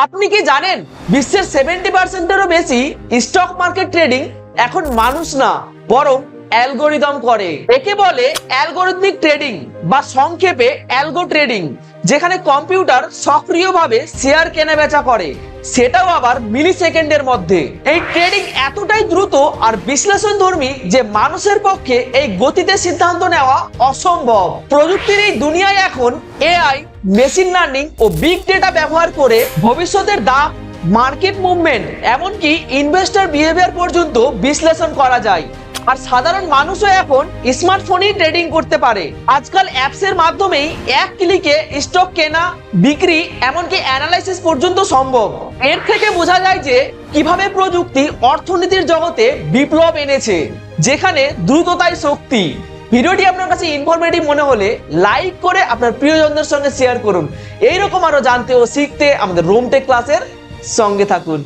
আপনি কি জানেন, বিশ্বের সেভেন্টি পার্সেন্টেরও বেশি স্টক মার্কেট ট্রেডিং এখন মানুষ না, বরং অ্যালগোরিদম করে। একে বলে অ্যালগোরিদমিক ট্রেডিং বা সংক্ষেপে অ্যালগো ট্রেডিং যেখানে কম্পিউটার সক্রিয়ভাবে শেয়ার কেনা বেচা করে। সেটাও আবার মিলি সেকেন্ডের মধ্যে। এই ট্রেডিং এতটাই দ্রুত আর বিশ্লেষণ ধর্মী যে মানুষের পক্ষে এই গতিতে সিদ্ধান্ত নেওয়া অসম্ভব। প্রযুক্তির এই দুনিয়ায় এখন এআই, মেশিন লার্নিং ও বিগ ডেটা ব্যবহার করে ভবিষ্যতের দাম, মার্কেট মুভমেন্ট, এমনকি ইনভেস্টর বিহেভিয়ার পর্যন্ত বিশ্লেষণ করা যায়। আর সাধারণ মানুষও এখন স্মার্টফোনেই ট্রেডিং করতে পারে। আজকাল অ্যাপসের মাধ্যমেই এক ক্লিকে স্টক কেনা, বিক্রি, এমনকি অ্যানালাইসিস পর্যন্ত সম্ভব। এর থেকে বোঝা যায় যে কীভাবে প্রযুক্তি অর্থনীতির জগতে বিপ্লব এনেছে, যেখানে দ্রুততাই শক্তি। ভিডিওটি আপনার কাছে ইনফরমেটিভ মনে হলে লাইক করে আপনার প্রিয়জনদের সঙ্গে শেয়ার করুন। এইরকম আরও জানতে ও শিখতে আমাদের রোমটেক ক্লাসের সঙ্গে থাকুন।